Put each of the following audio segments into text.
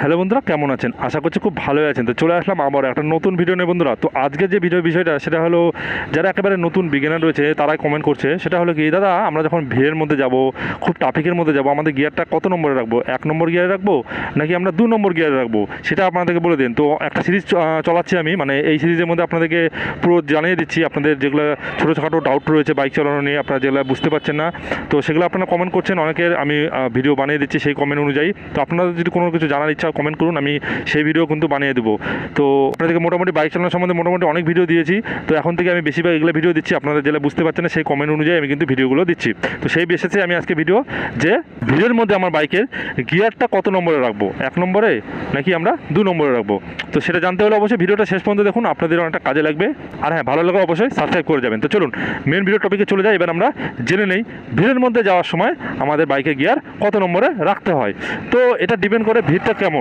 Hello বন্ধুরা, কেমন আছেন? আশা করছি খুব ভালোই আছেন। তো চলে আসলাম আবার একটা নতুন ভিডিও নিয়ে বন্ধুরা। তো আজকে যে ভিডিও বিষয়টা, সেটা হলো যারা একেবারে নতুন বিজ্ঞান রয়েছে তারাই কমেন্ট করছে, সেটা হলো কি, দাদা, আমরা যখন ভিড়ের মধ্যে যাব, খুব ট্রাফিকের মধ্যে যাব, আমাদের গিয়ারটা কত নম্বরে রাখব? এক নম্বর গিয়ারে রাখব? নাকি আমরা দু নম্বর গিয়ারে রাখব? সেটা আপনাদেরকে বলে দিন। তো একটা সিরিজ চলাচ্ছি আমি। মানে এই সিরিজের মধ্যে আপনাদেরকে পুরো জানিয়ে দিচ্ছি, আপনাদের যেগুলো ছোটোখাটো ডাউট রয়েছে বাইক চালানো নিয়ে, আপনারা যেগুলো বুঝতে পারছেন না, তো সেগুলো আপনারা কমেন্ট করছেন। অনেকের আমি ভিডিও বানিয়ে দিচ্ছি সেই কমেন্ট অনুযায়ী। তো আপনাদের যদি কোনো কিছু জানার কমেন্ট করুন, আমি সেই ভিডিও কিন্তু বানিয়ে দেবো। তো আপনাদেরকে মোটামুটি বাইক চালানোর সম্বন্ধে মোটামুটি অনেক ভিডিও দিয়েছি। তো এখন থেকে আমি বেশিরভাগ এগুলো ভিডিও দিচ্ছি। আপনারা যেটা বুঝতে পারছেন সেই কমেন্ট অনুযায়ী আমি কিন্তু ভিডিওগুলো দিচ্ছি। তো সেই বেসেসে আমি আজকে ভিডিও যে ভিডিওর মধ্যে আমার বাইকের গিয়ারটা কত নম্বরে রাখব? এক নম্বরে নাকি আমরা দু নম্বরে রাখব? তো সেটা জানতে হলে অবশ্যই ভিডিওটা শেষ পর্যন্ত দেখুন আপনাদের অনেকটা কাজে লাগবে। আর হ্যাঁ ভালো লাগলে অবশ্যই সাবস্ক্রাইব করে যাবেন। তো চলুন মেন ভিডিও টপিকে চলে যাই। এবার আমরা জেনে নেই ভিড়ের মধ্যে যাওয়ার সময় আমাদের বাইকে গিয়ার কত নম্বরে রাখতে হয়। তো এটা ডিপেন্ড করে ভিড়টা কেমন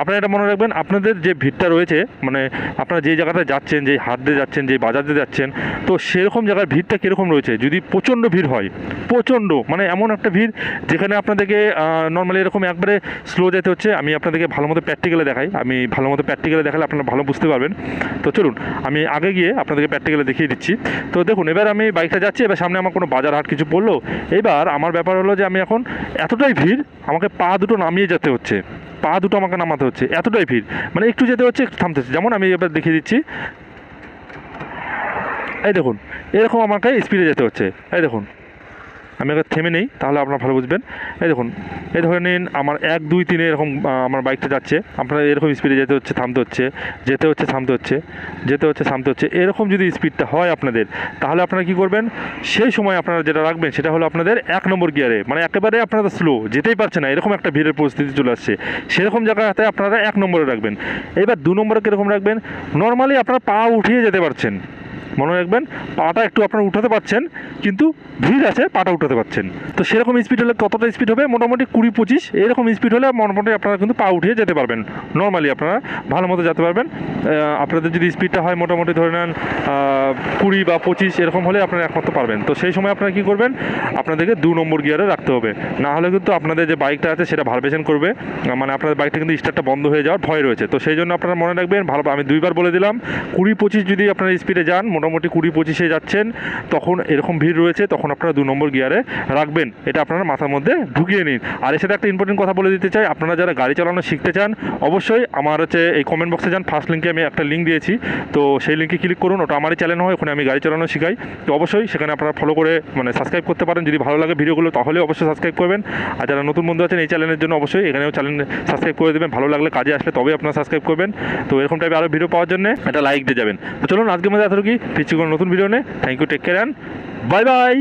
আপনারা এটা মনে রাখবেন, আপনাদের যে ভিড়টা রয়েছে মানে আপনারা যে জায়গাটা যাচ্ছেন, যে হাট দিয়ে যাচ্ছেন, যে বাজার দিয়ে যাচ্ছেন, তো সেরকম জায়গার ভিড়টা কীরকম রয়েছে? যদি প্রচণ্ড ভিড় হয়, প্রচণ্ড মানে এমন একটা ভিড় যেখানে আপনাদেরকে নর্মালি এরকম একবারে স্লো যেতে হচ্ছে। আমি আপনাদেরকে ভালো মতো প্র্যাকটিক্যালে দেখাই। আমি ভালো মতো প্র্যাকটিক্যালে দেখালে আপনারা ভালো বুঝতে পারবেন। তো চলুন, আমি আগে গিয়ে আপনাদেরকে প্র্যাকটিক্যালে দেখিয়ে দিচ্ছি। তো দেখুন, এবার আমি বাইকটা যাচ্ছি, এবার সামনে আমার কোনো বাজার হাট কিছু পড়ল। এবার আমার ব্যাপার হলো যে আমি এখন এতটাই ভিড়, আমাকে পা দুটো নামিয়ে যেতে হচ্ছে। পা দুটো আমাকে নামাতে হচ্ছে, এতটাই ভিড়। মানে একটু যেতে হচ্ছে, একটু থামতে হচ্ছে। যেমন আমি এবার দেখিয়ে দিচ্ছি। এই দেখুন, এরকম আমাকে স্পিডে যেতে হচ্ছে। এই দেখুন আমি আগে থেমে নেই, তাহলে আপনারা ভালো বুঝবেন। এই দেখুন, এই ধরে নিন আমার এক, দুই, তিনে এরকম আমার বাইকটা যাচ্ছে। আপনার এরকম স্পিডে যেতে হচ্ছে, থামতে হচ্ছে, যেতে হচ্ছে, থামতে হচ্ছে, যেতে হচ্ছে, থামতে হচ্ছে। এরকম যদি স্পিডটা হয় আপনাদের, তাহলে আপনারা কি করবেন? সেই সময় আপনারা যেটা রাখবেন, সেটা হলো আপনাদের এক নম্বর গিয়ারে মানে একেবারে আপনারা স্লো যেতেই পারছে না, এরকম একটা ভিড়ের পরিস্থিতি চলে আসছে। সেরকম জায়গাতে আপনারা এক নম্বরে রাখবেন। এবার দু নম্বরে কীরকম রাখবেন? নর্মালি আপনারা পা উঠিয়ে যেতে পারছেন। মনে রাখবেন, পাটা একটু আপনারা উঠাতে পারছেন, কিন্তু ভিড় আছে, পাটা উঠাতে পারছেন। তো সেরকম স্পিড হলে কতটা স্পিড হবে, মোটামুটি কুড়ি পঁচিশ, এরকম স্পিড হলে মোটামুটি আপনারা কিন্তু পা উঠিয়ে যেতে পারবেন। নর্মালি আপনারা ভালো মতো যেতে পারবেন। আপনাদের যদি স্পিডটা হয় মোটামুটি ধরে নেন কুড়ি বা পঁচিশ, এরকম হলে আপনারা একমাত্র পারবেন। তো সেই সময় আপনারা কী করবেন, আপনাদেরকে দু নম্বর গিয়ারে রাখতে হবে। না হলে কিন্তু আপনাদের যে বাইকটা আছে সেটা ভাইব্রেশন করবে। মানে আপনাদের বাইকটা কিন্তু স্টার্টটা বন্ধ হয়ে যাওয়ার ভয় রয়েছে। তো সেই জন্য আপনারা মনে রাখবেন, ভালো, আমি দুইবার বলে দিলাম, কুড়ি পঁচিশ যদি আপনারা স্পিডে যান, মোটামুটি কুড়ি পঁচিশে যাচ্ছেন, তখন এরকম ভিড় রয়েছে, তখন আপনারা দু নম্বর গিয়ারে রাখবেন। এটা আপনারা মাথার মধ্যে ঢুকিয়ে নিন। আর এর সাথে একটা ইম্পর্টেন্ট কথা বলে দিতে চাই, আপনারা যারা গাড়ি চালানো শিখতে চান, অবশ্যই আমার হচ্ছে এই কমেন্ট বক্সে যান ফার্স্ট লিঙ্কে আমি একটা লিঙ্ক দিয়েছি। তো সেই লিঙ্কে ক্লিক করুন, ওটা আমারই চ্যানেল হয়, ওখানে আমি গাড়ি চালানো শিখাই। তো অবশ্যই সেখানে আপনারা ফলো করে মানে সাবস্ক্রাইব করতে পারেন, যদি ভালো লাগে ভিডিওগুলো তাহলে অবশ্যই সাবস্ক্রাইব করবেন। আর যারা নতুন বন্ধু আছেন এই চ্যানেলের জন্য অবশ্যই এখানেও চ্যানেল সাবস্ক্রাইব করে দেবেন। ভালো লাগলে কাজে আসলে তবেই আপনারা সাবস্ক্রাইব করবেন। তো এরকম টাইপের আরও ভিডিও পাওয়ার জন্য একটা লাইক দিয়ে যাবেন। তো চলুন, আজকের মধ্যে এতটুকু ফিরছি কোনো নতুন ভিডিও নেই thank you take care bye bye